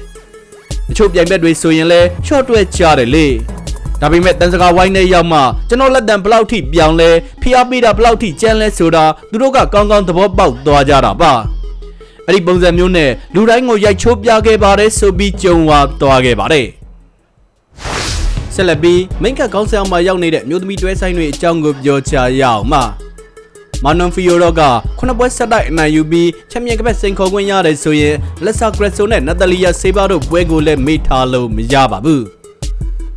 S1: တချို့ပြိုင်ဘက်တွေဆိုရင်လဲရှော့တွဲကြတယ်လေ ဒါပေမဲ့တန်စကာဝိုင်းနဲ့ရောက်မှကျွန်တော်လက်တံဘလောက်ထိပြောင်းလဲဖိအားပေးတာဘလောက်ထိကြမ်းလဲဆိုတာသူတို့ကကောင်းကောင်းသဘောပေါက်သွားကြတာပါအဲ့ဒီပုံစံမျိုးနဲ့လူတိုင်းကိုရိုက်ချိုးပြခဲ့ပါတယ်ဆိုပြီးကြုံဝါသွားခဲ့ပါတယ်ဆက်လက်ပြီးမိန်ကကောင်းဆောင်မှာရောက်နေတဲ့မျိုးသမီးတွဲဆိုင်တွေအကြောင်းကိုပြောချရအောင်ပါမာနွန်ဖီယိုရောကခုနှစ်ပွဲဆက်တိုက်အနိုင်ယူပြီးချန်ပီယံကပတ်စိန်ခေါ်ခွင့်ရတယ်ဆိုရင်လက်ဆာဂရက်ဆိုနဲ့နတာလီယာဆေးဘာတို့ပွဲကိုလည်းမေ့ထားလို့မရပါဘူး။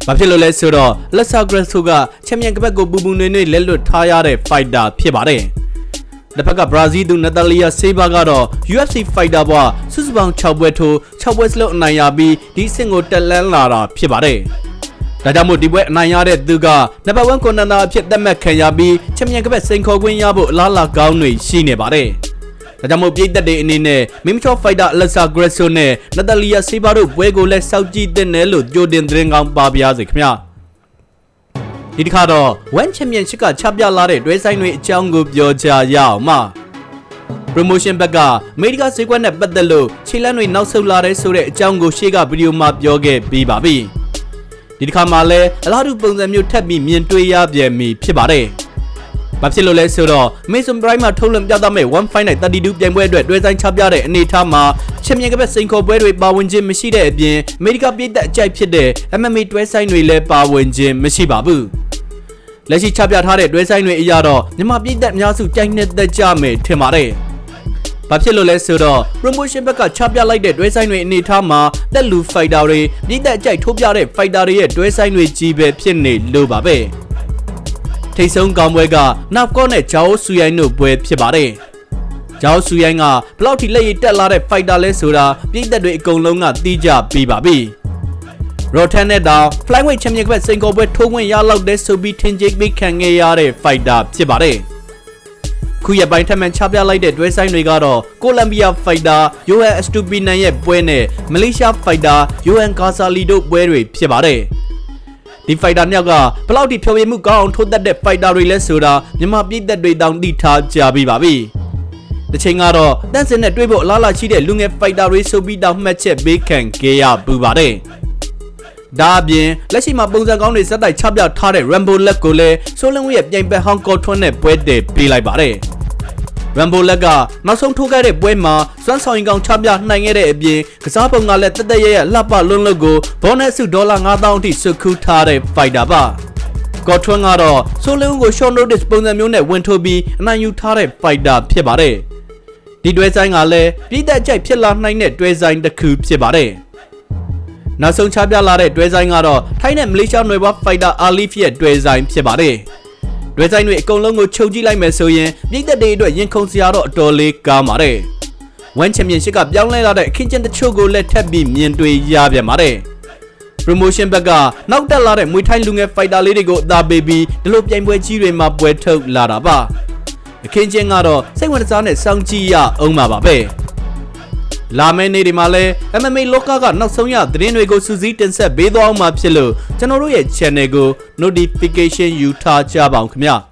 S1: ဘာဖြစ်လို့လဲဆိုတော့လက်ဆာဂရက်ဆိုကချန်ပီယံကပတ်ကိုပူပူနွေ့နွေ့လက်လွတ်ထားရတဲ့ဖိုက်တာဖြစ်ပါတယ်။တစ်ဖက်ကဘရာဇီးသူနတာလီယာဆေးဘာကတော့ UFC fighter ဘွားစုစုပေါင်း6ပွဲထိုး6ပွဲစလုံးအနိုင်ရပြီးဒီအဆင့်ကိုတက်လန်းလာတာဖြစ်ပါတယ်။ဒါကြောင့်မို့ဒီပွဲအနိုင်ရတဲ့သူကနံပါတ်1ကွန်နန်နာအဖြစ်သတ်မှတ်ခံရပြီးချန်ပီယံကပတ်စိန်ခေါ်ခွင့်ရဖို့အလားအလာကောင်းတွေရှိနေပါတယ်။ ဒါကြောင့်မို့ပြည်သက်တွေအနေနဲ့မင်းမချောဖိုက်တာအလက်ဆာဂရက်ဆိုနဲ့နတာလီယာဆေးဘာတို့ပွဲကိုလည်းစောင့်ကြည့်တဲ့နယ်လို့ကြိုတင်သတင်းကောင်းပါပြားစေခင်ဗျာ။ဒီတစ်ခါတော့ One Championship ကချပြလာတဲ့တွဲဆိုင်တွေအကြောင်းကိုပြောကြရအောင်ပါ။ promotion ဘက်ကအမေရိကဈေးကွက်နဲ့ပတ်သက်လို့ခြေလမ်းတွေနောက်ဆုတ်လာတဲ့ဆိုတဲ့အကြောင်းကိုရှေ့ကဗီဒီယိုမှာပြောခဲ့ပြီးပါပြီ။ဒီတစ်ခါမှလည်းအလားတူပုံစံမျိုးထပ်ပြီးမြင်တွေ့ရပြန်ပြီဖြစ်ပါတယ် ဘာဖြစ်လို့လဲဆိုတော့ Mason Prime မှာထုတ်လွှင့်ပြသမယ့်1 Fight Night 32ပြိုင်ပွဲအတွက်တွဲဆိုင်ချပြတဲ့အနေအထားမှာချန်ပီယံကပတ်စိန်ခေါ်ပွဲတွေပါဝင်ခြင်းမရှိတဲ့အပြင်အမေရိကပြည်သက်အကြိုက်ဖြစ်တဲ့ MMA တွဲဆိုင်တွေလည်းပါဝင်ခြင်းမရှိပါဘူး။လက်ရှိချပြထားတဲ့တွဲဆိုင်တွေအရတော့မြန်မာပြည်သက်အများစုကြိုက်နေတဲ့ကြမယ်ထင်ပါတယ်။ဘာဖြစ်လို့လဲဆိုတော့ promotion ဘက်ကချပြလိုက်တဲ့တွဲဆိုင်တွေအနေထားမှာတက်လူ fighter တွေပြည်သက်အကြိုက်ထိုးပြတဲ့ fighter တွေရဲ့တွဲဆိုင်တွေကြီးပဲဖြစ်နေလို့ပါပဲ။ ထိတ်ဆုံးကောင်းပွဲကနောက်ကော့နဲ့ဂျာအိုဆူရိုင်းတို့ပွဲဖြစ်ပါတယ်။ဂျာအိုဆူရိုင်းကဘလောက်ထိလက်ရည်တက်လာတဲ့ fighter လဲဆိုတာပြည်သက်တွေအကုန်လုံးကသိကြပြီးပါပြီ။ရော်ထန်နဲ့တောင် flyweight champion ကစိန်ခေါ်ပွဲထိုးဝင်ရလောက်တဲ့ဆိုပြီးထင်ကြေးပေးခံခဲ့ရတဲ့ fighter ဖြစ်ပါတယ်။ခုရက်ပိုင်းထပ်မံချပြလိုက်တဲ့တွဲဆိုင်တွေကတော့ကိုလံဘီယာ fighter Johan Estupinan ရဲ့ပွဲနဲ့မလေးရှား fighter Johan Casali တို့ပွဲတွေဖြစ်ပါတယ်။ ဒီဖိုက်တာနှစ်ယောက်ကဘယ်လောက်ထိဖြောပြမှုကောင်းအောင်ထိုးသက်တဲ့ဖိုက်တာတွေလဲဆိုတာမြန်မာပြည်သက်တွေတောင်သိထားကြပြီးပါပြီ။တစ်ချိန်ကတော့တန့်စင်နဲ့တွေ့ဖို့အလားအလာရှိတဲ့လူငယ်ဖိုက်တာတွေဆိုပြီးတောင်မှတ်ချက်ပေးခံခဲ့ရပူပါတယ်။ဒါအပြင်လက်ရှိမှာပုံစံကောင်းတွေစက်တိုက်ချပြထားတဲ့ Rambo လက်ကိုလည်းဆိုလန်ဝီရဲ့ပြိုင်ဘက်ဟောင်းကော်ထွန်းနဲ့ပွဲတည်ပေးလိုက်ပါတယ်။ Rambo လက်ကနောက်ဆုံးထိုးခဲ့တဲ့ပွဲမှာစွမ်းဆောင်ရင်ကောင်ချပြနိုင်ခဲ့တဲ့အပြင်ကစားပုံကလည်းတသက်ရရလှပလွန်းလို့ကိုဘောနက်စုဒေါ်လာ9000အထိစုခူးထားတဲ့ fighter ပါကော့ထွန်းကတော့ဆိုလင်းကို short notice ပုံစံမျိုးနဲ့ဝင်ထိုးပြီးအနိုင်ယူထားတဲ့ fighter ဖြစ်ပါတယ်ဒီတွဲဆိုင်ကလည်းပြည်သက်ကြိုက်ဖြစ်လာနိုင်တဲ့တွဲဆိုင်တစ်ခုဖြစ်ပါတယ်နောက်ဆုံးချပြလာတဲ့တွဲဆိုင်ကတော့ထိုင်းနဲ့မလေးရှားနွယ်ဘွား fighter Alif ရဲ့တွဲဆိုင်ဖြစ်ပါတယ် တွဲဆိုင်တွေအကုန်လုံးကိုချုပ်ကြည့်လိုက်မယ်ဆိုရင်ပြည်သက်တွေအတွက်ရင်ခုန်စရာတော့အတော်လေးကားပါတယ်ဝမ်ချန်ပီယံရှစ်ကပြောင်းလဲလာတဲ့အခင်းကျင်းတချို့ကိုလည်းထပ်ပြီးမြင်တွေ့ရပြန်ပါတယ် promotion ဘက်ကနောက်တက်လာတဲ့မွေထိုင်းလူငယ် fighter လေးတွေကိုအသာပေးပြီးဒီလိုပြိုင်ပွဲကြီးတွေမှာပွဲထုတ်လာတာပါအခင်းကျင်းကတော့စိတ်ဝင်စားနဲ့စောင့်ကြည့်ရအောင်ပါပါပဲ လာမယ့်နေ့ဒီမှာလဲ MMA လောကကနောက်ဆုံးရသတင်းတွေကိုစူးစီးတင်ဆက်ပေးသွားအောင်မှာဖြစ်လို့ကျွန်တော်တို့ရဲ့ channel ကို notification ယူထားကြပါအောင်ခင်ဗျာ